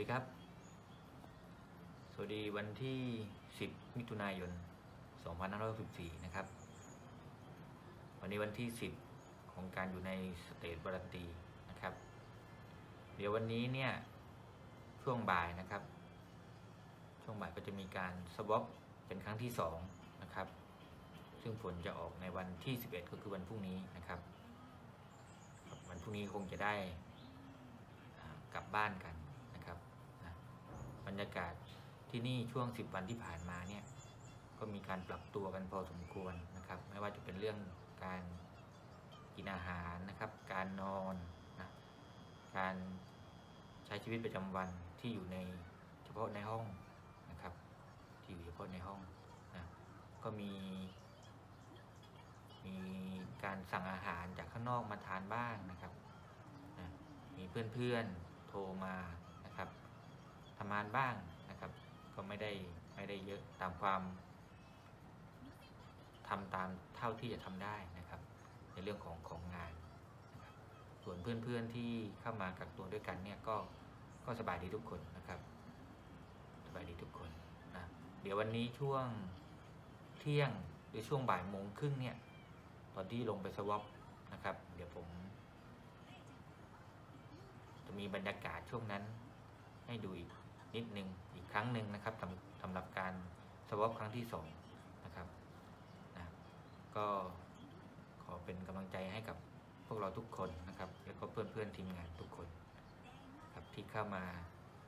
ดีครับ สวัสดีวันที่ 10 มิถุนายน 2564 นะครับ วันนี้วันที่ 10 ของการอยู่ในสเตจบรันตีนะครับ เดี๋ยววันนี้เนี่ย ช่วงบ่ายนะครับ ช่วงบ่ายก็จะมีการสวอปเป็นครั้งที่ 2 นะครับ ซึ่งผลจะออกในวันที่ 11 ก็คือวันพรุ่งนี้นะครับ วันพรุ่งนี้คงจะได้กลับบ้านกัน รรยากาศที่นี่ช่วง 10 วันที่ผ่านมาเนี่ยก็มีการปรับตัวกันพอสมควรนะครับ ไม่ว่าจะเป็นเรื่องการกินอาหารนะครับ การนอนนะการใช้ชีวิตประจำวันที่อยู่ในเฉพาะในห้องนะครับ ที่อยู่เฉพาะในห้องนะก็มีมีการสั่งอาหารจากข้างนอกมาทานบ้างนะครับนะมีเพื่อนๆโทรมา ทำงานบ้างนะครับ ก็ไม่ได้ไม่ได้เยอะตามความทำตามเท่าที่จะทำได้นะครับ ในเรื่องของของงานนะครับส่วนเพื่อนๆที่เข้ามากักตัวด้วยกันเนี่ยก็ก็สบายดีทุกคนนะครับสบายดีทุกคนนะเดี๋ยววันนี้ช่วงเที่ยงหรือช่วงบ่ายโมงครึ่งเนี่ยตอนที่ลงไปสวอปนะครับ เดี๋ยวผม จะมีบรรยากาศช่วงนั้นให้ดูอีก นิดนึงอีกครั้งหนึ่งนะครับสำสำหรับการสวอปครั้งที่สองนะครับนะก็ขอเป็นกำลังใจให้กับพวกเราทุกคนนะครับ แล้วก็เพื่อนเพื่อนๆทีมงานทุกคนครับที่เข้ามา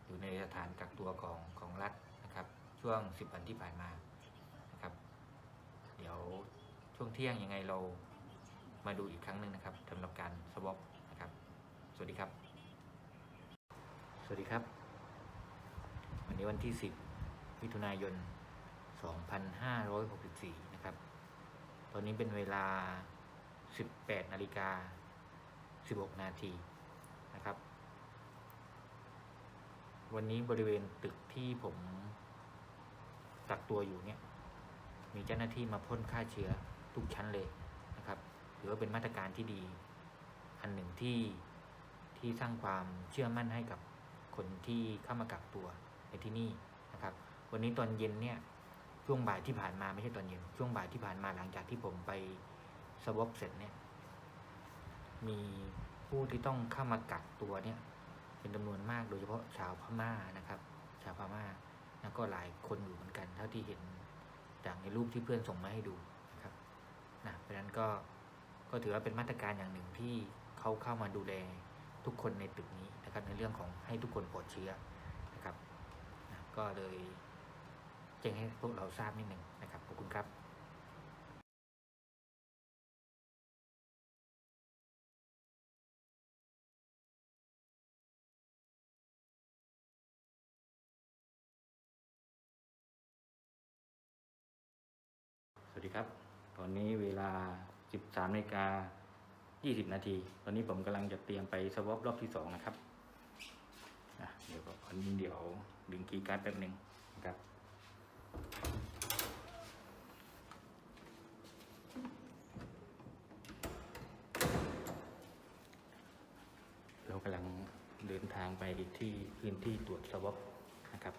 อยู่ในสถานกักตัวของของรัฐนะครับ ช่วง 10 วันที่ผ่านมานะครับ เดี๋ยวช่วงเที่ยงยังไงเรามาดูอีกครั้งหนึ่งนะครับสำหรับการสวอปนะครับ สวัสดีครับ สวัสดีครับ วันนี้วันที่ 10 มิถุนายน 2564 นะครับ ตอนนี้เป็นเวลา 18 นาฬิกา 16 นาทีนะครับ วันนี้บริเวณตึกที่ผมกักตัวอยู่เนี่ย มีเจ้าหน้าที่มาพ่นฆ่าเชื้อทุกชั้นเลยนะครับถือว่าเป็นมาตรการที่ดี อันหนึ่งที่ที่สร้างความเชื่อมั่นให้กับคนที่เข้ามากักตัว ในที่นี่นะครับวันนี้ตอนเย็นเนี่ยช่วงบ่ายที่ผ่านมาไม่ใช่ตอนเย็น ช่วงบ่ายที่ผ่านมาหลังจากที่ผมไปสวอปเสร็จเนี่ยมีผู้ที่ต้องเข้ามากักตัวเนี่ย เป็นจำนวนมากโดยเฉพาะชาวพม่านะครับ ชาวพม่าแล้วก็หลายคนอยู่เหมือนกัน เท่าที่เห็นจากในรูปที่เพื่อนส่งมาให้ดูนะครับนะเพราะฉะนั้นก็ก็ถือว่าเป็นมาตรการอย่างหนึ่งที่เขาเข้ามาดูแลทุกคนในตึกนี้นะครับในเรื่องของให้ทุกคนปลอดเชื้อ ก็เลยแจ้งให้พวกเราทราบนิดหนึ่งนะครับ ขอบคุณครับสวัสดีครับ ตอนนี้เวลา 13นาฬิกา 20 นาที ตอนนี้ผมกำลังจะเตรียมไปสวอปรอบที่ 2 นะครับ เดี๋ยวก็อันนี้เดี๋ยว ดึงคีย์การ์ดแป๊บหนึ่งนะครับเรากำลังเดินทางไปที่พื้นที่ตรวจสวอปนะครับ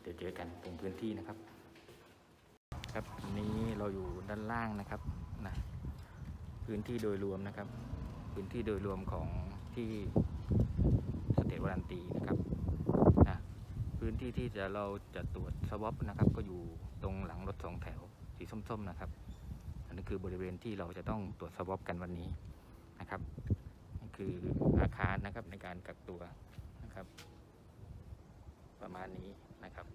เดี๋ยวเจอกันตรงพื้นที่นะครับ ครับอันนี้เราอยู่ด้านล่างนะครับนะพื้นที่โดยรวมนะครับ พื้นที่โดยรวมของที่สเตท วารันตีนะครับนะพื้นที่ที่จะเราจะตรวจสวอปนะครับ ก็อยู่ตรงหลังรถสองแถวสีส้มๆนะครับ อันนี้คือบริเวณที่เราจะต้องตรวจสวอปกันวันนี้นะครับนี่คืออาคารนะครับในการกักตัวนะครับ ประมาณนี้นะครับ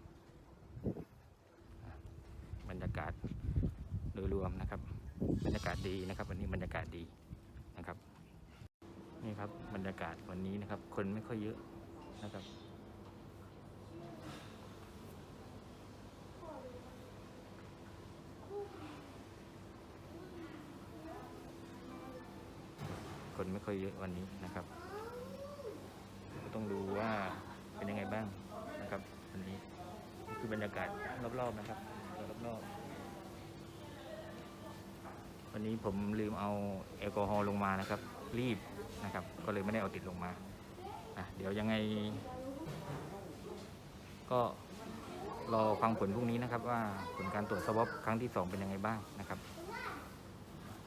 บรรยากาศโดยรวมนะครับ บรรยากาศดีนะครับ วันนี้บรรยากาศดีนะครับ นี่ครับบรรยากาศวันนี้นะครับ คนไม่ค่อยเยอะนะครับ คนไม่ค่อยเยอะวันนี้นะครับ ก็ต้องดูว่าเป็นยังไงบ้างนะครับวันนี้คือบรรยากาศรอบๆนะครับรอบๆวันนี้ผมลืมเอาแอลกอฮอล์ลงมานะครับ รีบนะครับ ก็เลยไม่ได้เอาติดลงมาอะเดี๋ยวยังไง ก็รอฟังผลพรุ่งนี้นะครับ ว่าผลการตรวจสวอปครั้งที่สองเป็นยังไงบ้างนะครับ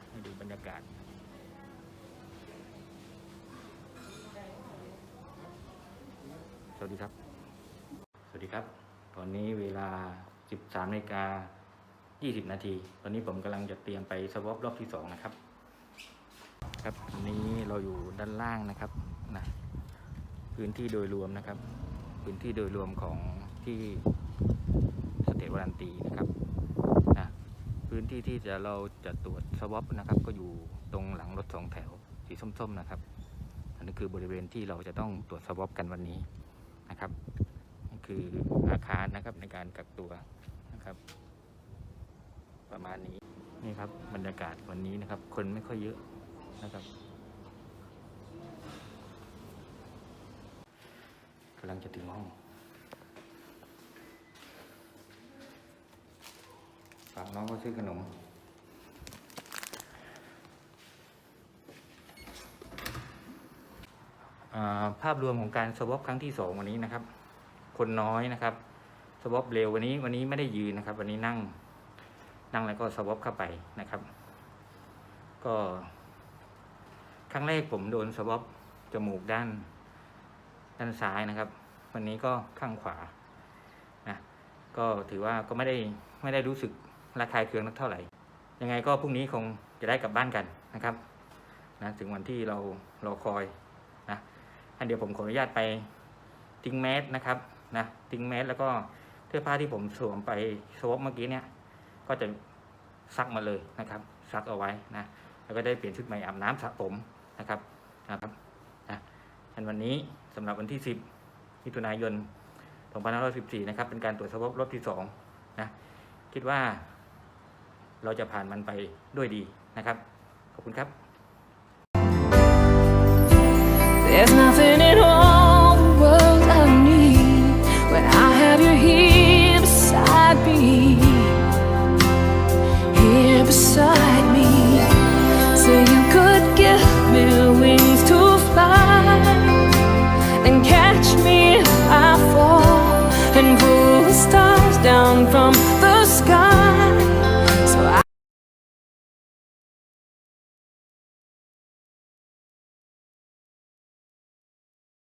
ให้ดูบรรยากาศสวัสดีครับ สวัสดีครับ ตอนนี้เวลา 13นาฬิกา20 นาที ตอนนี้ผมกำลังจะเตรียมไปสวอปรอบที่สองนะครับ ครับอันนี้เราอยู่ด้านล่างนะครับนะพื้นที่โดยรวมนะครับ พื้นที่โดยรวมของที่สเตทวารันตีนะครับนะพื้นที่ที่จะเราจะตรวจสวอปนะครับ ก็อยู่ตรงหลังรถสองแถวสีส้มๆนะครับอันนี้คือบริเวณที่เราจะต้องตรวจสวอปกันวันนี้นะครับนี่คืออาคารนะครับในการกักตัวนะครับ ประมาณนี้นี่ครับบรรยากาศวันนี้นะครับ คนไม่ค่อยเยอะ นะครับกำลังจะถึงห้องฝากน้องก็ซื้อขนมภาพรวมของการสวอปครั้งที่สองวันนี้นะครับ คนน้อยนะครับสวอปเร็ววันนี้วันนี้ไม่ได้ยืนนะครับ วันนี้นั่ง นั่งแล้วก็สวอปเข้าไปนะครับ ก็ ครั้งแรกผมโดนสวอปจมูกด้านด้านซ้ายนะครับ วันนี้ก็ข้างขวานะก็ถือว่าก็ไม่ได้ไม่ได้รู้สึกระคายเคืองนักเท่าไหร่ ยังไงก็พรุ่งนี้คงจะได้กลับบ้านกันนะครับนะถึงวันที่เรารอคอยนะอันเดี๋ยวผมขออนุญาตไปทิ้งแมสนะครับนะทิ้งแมสแล้วก็เสื้อผ้าที่ผมสวมไปสวอปเมื่อกี้เนี่ยก็จะซักมาเลยนะครับ ซักเอาไว้นะแล้วก็ได้เปลี่ยนชุดใหม่อาบน้ำสระผม นะครับนะครับนะอันวันนี้สำหรับวันที่ 10มิถุนายน 2514 นะครับ เป็นการตรวจสวอปรอบที่2นะคิดว่า เราจะผ่านมันไปด้วยดีนะครับ ขอบคุณครับ There's nothing stars down from